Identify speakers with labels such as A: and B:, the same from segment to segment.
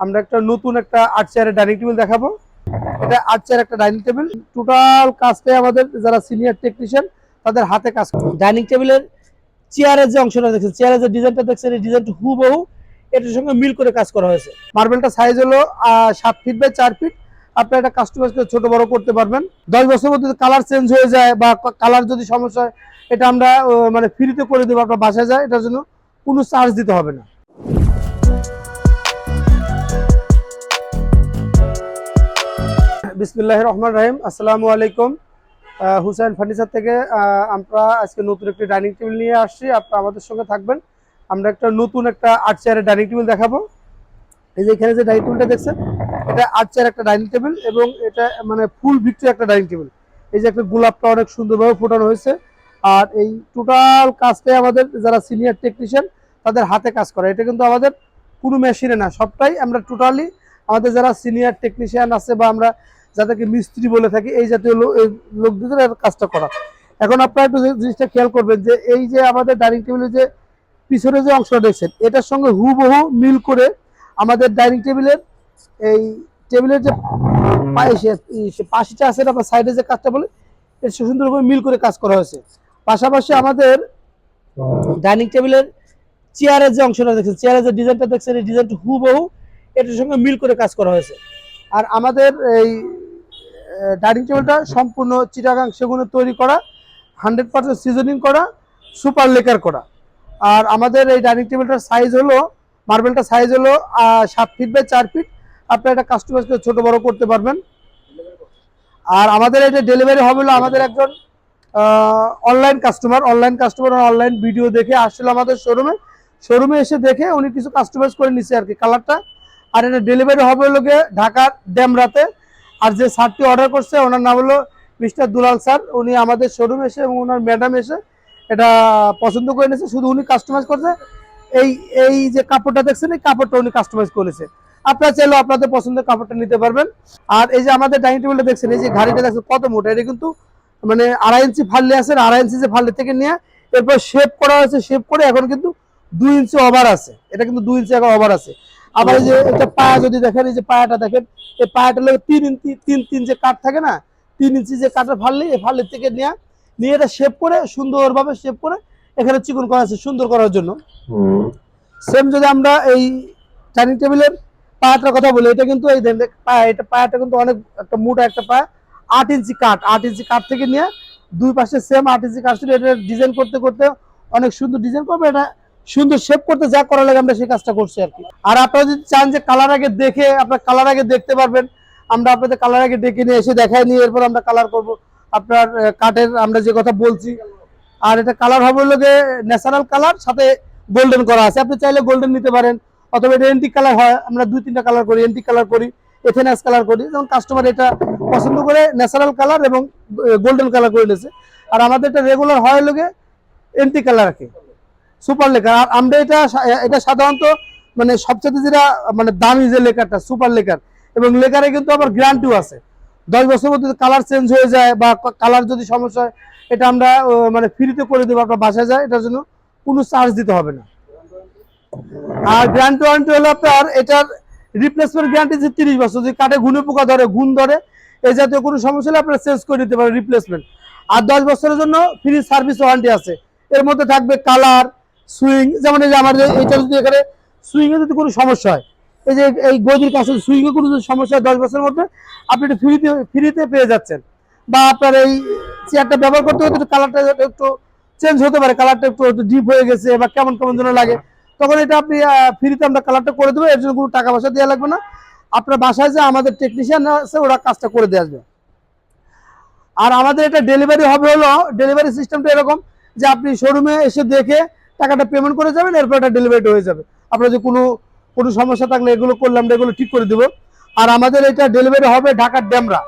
A: আমরা একটা নতুন একটা আট চেয়ারের ডাইনিং টেবিল দেখাবো। এটা আট চেয়ার একটা ডাইনিং টেবিল। টোটাল কাজটাই আমাদের যারা সিনিয়র টেকনিশিয়ান তাদের হাতে কাজ ডাইনিং টেবিলের চেয়ারের যে অংশটা দেখছেন চেয়ারের যে ডিজাইনটা দেখছেন এই ডিজাইনটা হুবহু এটার সঙ্গে মিল করে কাজ করা হয়েছে। মার্বেলটা সাইজ হলো সাত ফিট বাই চার ফিট আপনার এটা কাস্টমাইজকে ছোট বড় করতে পারবেন। দশ বছর মধ্যে কালার চেঞ্জ হয়ে যায় বা কালার যদি সমস্যা হয় এটা আমরা মানে ফ্রিতে করে দেবো আপনার বাসায় যায় এটার জন্য কোনো চার্জ দিতে হবে না। বিসমিল্লাহ রহমান রাহিম। আসসালামু আলাইকুম। হুসাইন ফার্নিচার থেকে আমরা আজকে নতুন একটি ডাইনিং টেবিল নিয়ে আসছি। আপনারা আমাদের সঙ্গে থাকবেন। আমরা একটা নতুন একটা আট চেয়ারের ডাইনিং টেবিল দেখাবো। এই যে এখানে যে ডাইনিং টেবিলটা দেখছেন, এটা আট চেয়ার একটা ডাইনিং টেবিল এবং এটা মানে ফুল ভিক্টরি একটা ডাইনিং টেবিল। এই যে একটা গোলাপটা অনেক সুন্দরভাবে ফোটানো হয়েছে। আর এই টোটাল কাজটাই আমাদের যারা সিনিয়র টেকনিশিয়ান, তাদের হাতে কাজ করে। এটা কিন্তু আমাদের কোনো মেশিনে না। সবটাই আমরা টোটালি আমাদের যারা সিনিয়র টেকনিশিয়ান আছে বা আমরা যাদেরকে মিস্ত্রি বলে থাকি, এই জাতীয় লোকদের কাজটা করা। এখন আপনারা একটু জিনিসটা খেয়াল করবেন যে, এই যে আমাদের ডাইনিং টেবিলের যে পিছনে যে অংশটা দেখছেন, এটার সঙ্গে হুবহু মিল করে আমাদের ডাইনিং টেবিলের এই টেবিলের যে পাশিটা আছে না, বা সাইডে যে কাজটা বলে এটা সুন্দর করে মিল করে কাজ করা হয়েছে। পাশাপাশি আমাদের ডাইনিং টেবিলের চেয়ারের যে অংশটা দেখছেন চেয়ারের যে ডিজাইনটা দেখছেন, এই ডিজাইনটা হুবহু এটার সঙ্গে মিল করে কাজ করা হয়েছে। আর আমাদের এই ডাইনিং টেবিলটা সম্পূর্ণ চিটাগাং সেগুলো তৈরি করা হান্ড্রেড পার্সেন্ট সিজনিং করা সুপার লেকার করা। আর আমাদের এই ডাইনিং টেবিলটার সাইজ হলো মার্বেলটা সাইজ হলো সাত ফিট বাই চার ফিট আপনারা এটা কাস্টমাইজকে ছোট বড় করতে পারবেন। আর আমাদের এটা ডেলিভারি হবে হলো আমাদের একজন online customer online customer online video দেখে আসছিল আমাদের শোরুমে শোরুমে এসে দেখে উনি কিছু কাস্টমাইজ করে নিছে আর কি কালারটা আর এটা ডেলিভারি হবে হলো ঢাকার ড্যামরাতে আর যে শার্টটি অর্ডার করছে, ওনার নাম হলো মিস্টার দুলাল স্যার। উনি আমাদের শোরুম এসে এবং ওনার ম্যাডাম এসে এটা পছন্দ করে নিয়েছে। শুধু উনি কাস্টমাইজ করছে। এই এই যে কাপড়টা দেখছেন, এই কাপড়টা উনি কাস্টমাইজ করেছে আপনারা চাইলে আপনাদের পছন্দের কাপড়টা নিতে পারবেন। আর এই যে আমাদের ডাইনিং টেবিলটা দেখছেন, এই যে ঘাড়িটা দেখছেন, কত মোটা। এটা কিন্তু মানে আড়াই ইঞ্চি ফাললে আছে আড়াই ইঞ্চি যে ফাললে থেকে নিয়ে এরপর শেপ করা হয়েছে শেপ করে এখন কিন্তু দুই ইঞ্চি ওভার আছে। এটা কিন্তু দুই ইঞ্চি এখন ওভার আছে। আবার এই যে এটা পায়া যদি দেখেন এই যে পায়াটা দেখেন এই পায়াটা লাগে তিন ইঞ্চি তিন তিন যে কাঠ থাকে না তিন ইঞ্চি যে কাঠের ফাললে এই ফাললে থেকে নিয়ে নিয়ে এটা শেপ করে সুন্দরভাবে শেপ করে এখানে চিকন করা আছে সুন্দর করার জন্য। সেম যদি আমরা এই ডাইনিং টেবিলের পায়াটার কথা বলি এটা কিন্তু এই দেখেন পায়া এটা পায়াটা কিন্তু অনেক একটা মোটা একটা পায়া আট ইঞ্চি কাঠ আট ইঞ্চি কাঠ থেকে নিয়ে দুই পাশে সেম আট ইঞ্চি কাঠ ছিল এটা ডিজাইন করতে করতে অনেক সুন্দর ডিজাইন করবে এটা সুন্দর শেপ করতে যা করা লাগে আমরা সেই কাজটা করছি আর কি। আর আপনারা যদি চান যে কালার আগে দেখে, আপনার কালার আগে দেখতে পারবেন, আমরা আপনাদের কালার আগে ডেকে নিয়ে এসে দেখাই নিয়ে এরপর আমরা কালার করব। আপনার কাঠের আমরা যে কথা বলছি, আর এটা কালার হবে যে ন্যাচারাল কালার সাথে গোল্ডেন করা আছে। আপনি চাইলে গোল্ডেন নিতে পারেন, অথবা এটা এন্টিক কালার হয়, আমরা দুই তিনটা কালার করি এন্টিক কালার করি এথেনাস কালার করি। যেমন কাস্টমার এটা পছন্দ করে ন্যাচারাল কালার এবং গোল্ডেন কালার করে নিয়েছে। আর আমাদের এটা রেগুলার হয় লোকে এন্টি কালার আর কি সুপার লেকার। আর আমরা এটা এটা সাধারণত মানে সবচেয়ে যেটা মানে দামি যে লেকারটা, সুপার লেকার। এবং লেকারে কিন্তু আবার গ্যারান্টিও আছে। দশ বছরের মধ্যে কালার চেঞ্জ হয়ে যায় বা কালার যদি সমস্যা হয়, এটা আমরা মানে ফ্রিতে করে দেবো, আপনার বাসায় যায়, এটার জন্য কোনো চার্জ দিতে হবে না। আর গ্যারান্টি ওয়ারেন্টি হলো আপনার, এটার রিপ্লেসমেন্ট গ্যারান্টি যে তিরিশ বছর যদি কাঠে ঘুনে পোকা ধরে ঘুণ ধরে এই জাতীয় কোনো সমস্যা হলে আপনারা চেঞ্জ করে দিতে পারেন রিপ্লেসমেন্ট আর দশ বছরের জন্য ফ্রি সার্ভিস ওয়ারেন্টি আছে। এর মধ্যে থাকবে কালার সুইং যেমন এই যে আমার এটা যদি এখানে সুইং এ যদি কোনো সমস্যা হয়, এই যে এই গদির কাছে সুইং এ কোনো যদি সমস্যা হয় দশ বছরের মধ্যে, আপনি এটা ফ্রিতে ফ্রিতে পেয়ে যাচ্ছেন। বা আপনার এই চেয়ারটা ব্যবহার করতে হতে কালারটা একটু চেঞ্জ হতে পারে কালারটা একটু ডিপ হয়ে গেছে বা কেমন কেমন যেন লাগে। তখন এটা আপনি ফ্রিতে আমরা কালারটা করে দেবো, এর জন্য কোনো টাকা পয়সা দেওয়া লাগবে না। আপনার বাসায় যে আমাদের টেকনিশিয়ান আছে, ওরা কাজটা করে দিয়ে আসবে। আর আমাদের এটা ডেলিভারি হবে হলো ডেলিভারি সিস্টেমটা এরকম যে আপনি শোরুমে এসে দেখে টাকাটা পেমেন্ট করে যাবেন, এরপর এটা ডেলিভারি হয়ে যাবে। আপনার যে কোনো কোনো সমস্যা থাকলে এগুলো করলাম এগুলো ঠিক করে দেবো। আর আমাদের এটা ডেলিভারি হবে ঢাকার ড্যামরা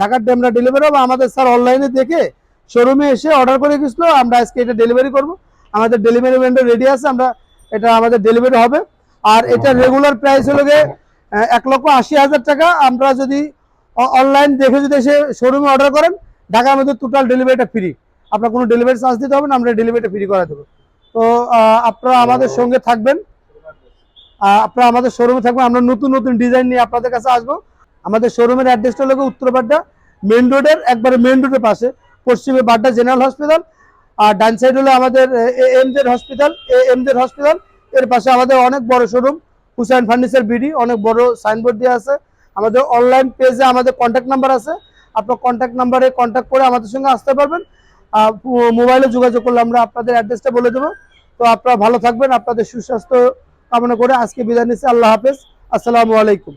A: ঢাকার ড্যামরা ডেলিভারি হবে। আমাদের স্যার অনলাইনে দেখে শোরুমে এসে অর্ডার করে গেছিল। আমরা আজকে এটা ডেলিভারি করব। আমাদের ডেলিভারি ভেন্ডার রেডি আছে। আমরা এটা আমাদের ডেলিভারি হবে। আর এটা রেগুলার প্রাইস হলো গিয়ে এক লক্ষ আশি হাজার টাকা। আমরা যদি অনলাইন দেখে যদি এসে শোরুমে অর্ডার করেন, ঢাকার মধ্যে টোটাল ডেলিভারিটা ফ্রি আপনার কোনো ডেলিভারি চার্জ দিতে হবে না। আমরা ডেলিভারিটা ফ্রি করে দেবো। তো আপনারা আমাদের সঙ্গে থাকবেন। আপনারা আমাদের শোরুমে থাকবেন। আমরা নতুন নতুন ডিজাইন নিয়ে আপনাদের কাছে আসব। আমাদের শোরুমের অ্যাড্রেসটা হলো উত্তরপাড্ডা মেন রোডের একবারে মেন রোডের পাশে। পশ্চিমে বাড্ডা জেনারেল হসপিটাল আর ডান সাইড হলো আমাদের A M MZ hospital A M MZ hospital এর পাশে আমাদের অনেক বড় শোরুম হুসাইন ফার্নিচার বিডি অনেক বড় সাইনবোর্ড দেওয়া আছে। আমাদের অনলাইন পেজে আমাদের কন্ট্যাক্ট নাম্বার আছে। আপনার কন্ট্যাক্ট নাম্বারে কন্ট্যাক্ট করে আমাদের সঙ্গে আসতে পারবেন। মোবাইলে যোগাযোগ করলে আমরা আপনাদের অ্যাড্রেসটা বলে দেবো। তো আপনারা ভালো থাকবেন, আপনাদের সুস্বাস্থ্য কামনা করে আজকে বিদায় নিচ্ছি। আল্লাহ হাফেজ। আসসালামু আলাইকুম।